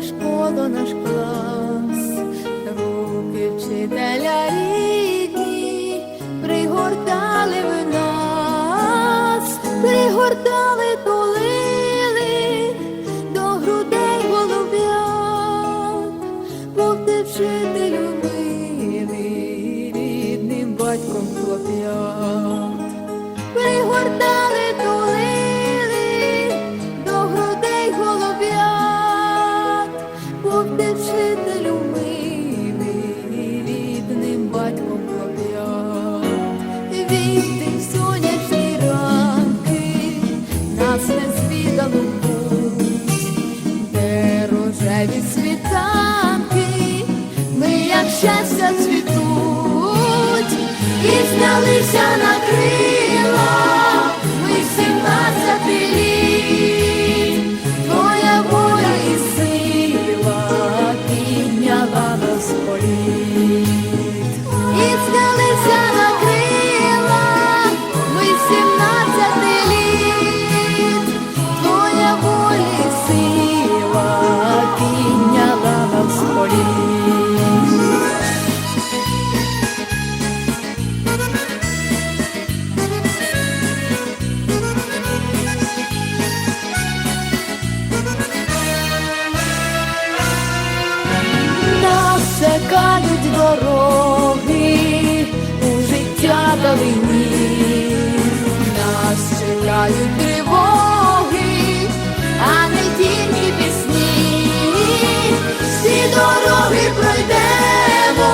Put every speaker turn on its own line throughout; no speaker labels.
друга наш клас, руки вчителя рідні, пригортали в нас, пригортали, тулили до грудей голуб'я, Бог ти вчителю милий, рідним батьком хлоп'ят, пригортали, тулили deep things далині нас чекають тривоги, а не тільки пісні, всі дороги пройдемо,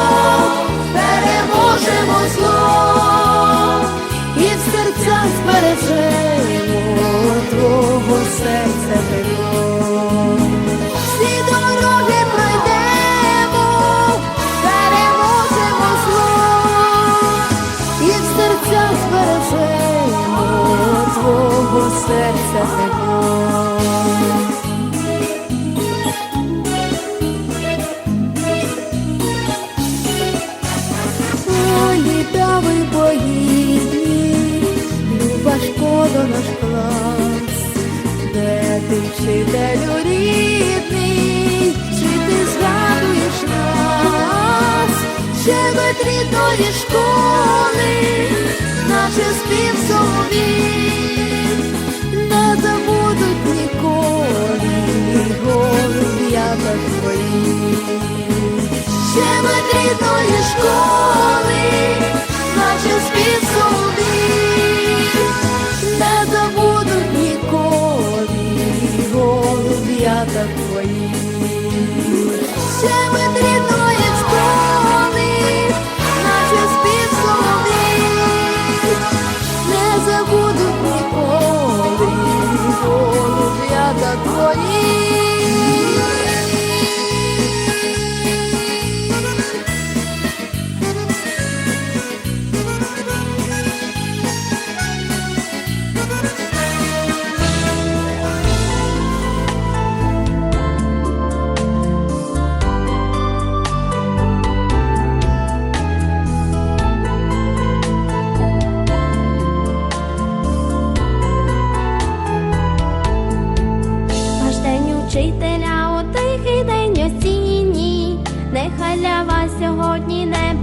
переможемо зло і в серцях збережемо. вчителю рідний, чи ти згадуєш нас, щебет рідної школи, наше спів соловів не забудуть ніколи голуб'ята твої, щебет рідної школи, наше спів
соловів такой. Все мы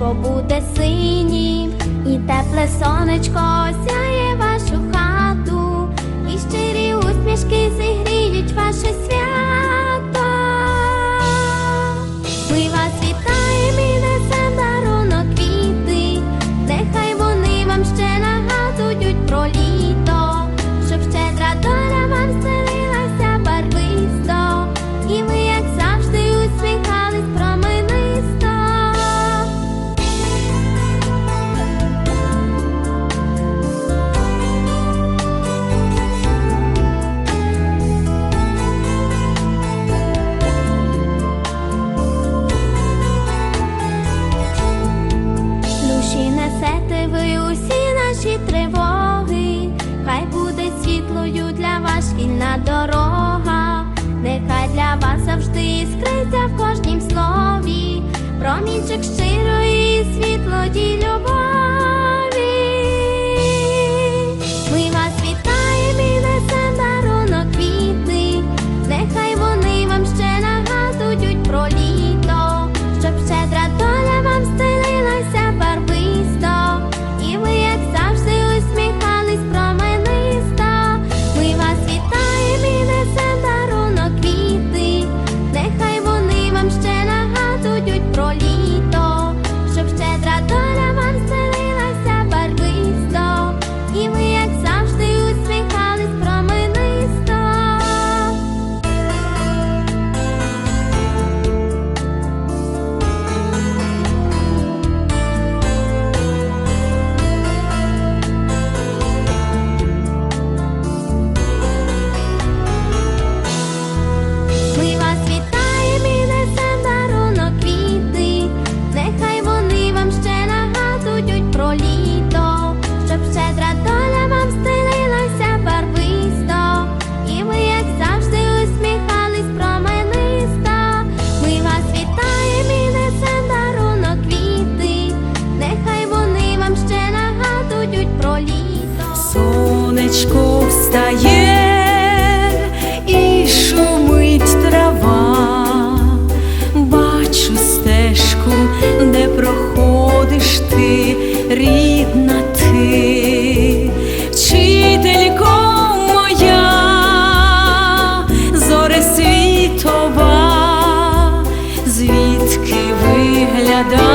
небо буде синім, і тепле сонечко сяє. вільна дорога, нехай для вас завжди іскриться в кожнім слові, промінчик щирої світлоді любові.
Criador.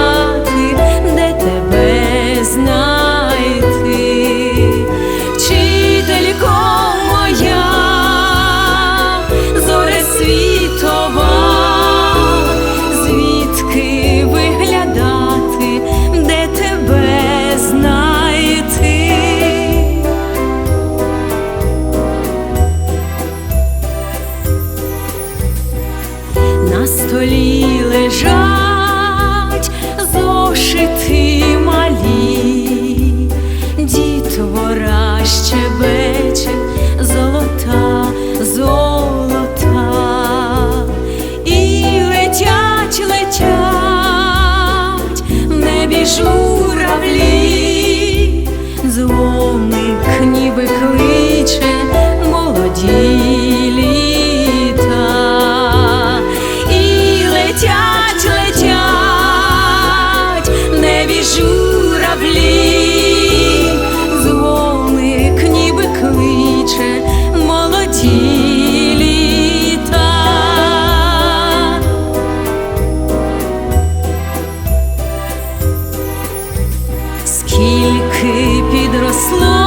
Скільки підросло,